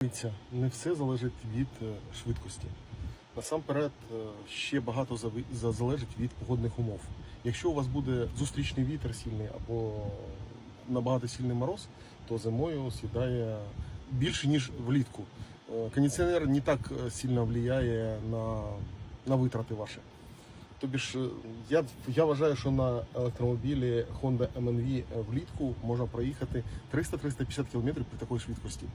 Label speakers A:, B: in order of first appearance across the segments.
A: Дивіться, не все залежить від е, швидкості. Насамперед, е, ще багато залежить від погодних умов. Якщо у вас буде зустрічний вітер сильний або набагато сильний мороз, то зимою сідає більше, ніж влітку. Е, Кондиціонер не так сильно впливає на, на витрати ваші. Тобі ж, е, я, я вважаю, що на електромобілі Honda MNV влітку можна проїхати 300-350 км при такій швидкості.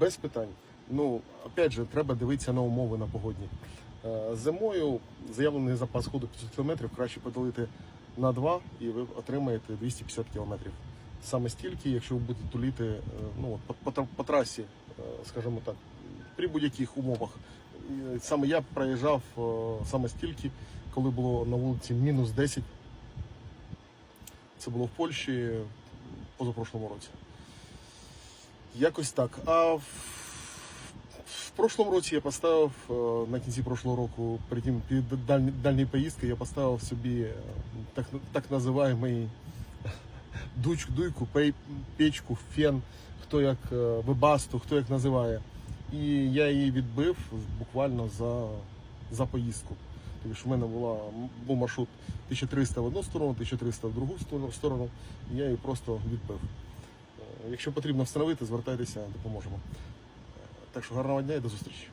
A: Без питань. Ну, опять же, треба дивитися на умови на погодні. Е, Зимою заявлений запас ходу 500 км краще поділити на 2 і ви отримаєте 250 км. Саме стільки, якщо ви будете туліти е, ну, по, по, по трасі, е, скажімо так, при будь-яких умовах. Саме я проїжджав е, саме стільки, коли було на вулиці мінус 10. Це було в Польщі позапрошлому році. Якось так. А в, в прошлому році я поставив е, на кінці прошлого року, перед тим перед дальні, дальньої поїздки, я поставив собі е, так, так називаємий дуч, дуйку, печку, фен, хто як вебасту, хто як називає. І я її відбив буквально за, за поїздку. Тому що в мене була, був маршрут 1300 в одну сторону, 1300 в другу сторону- і я її просто відбив. Е, Якщо потрібно встановити, звертайтеся, допоможемо. Е, Так що гарного дня і до зустрічі.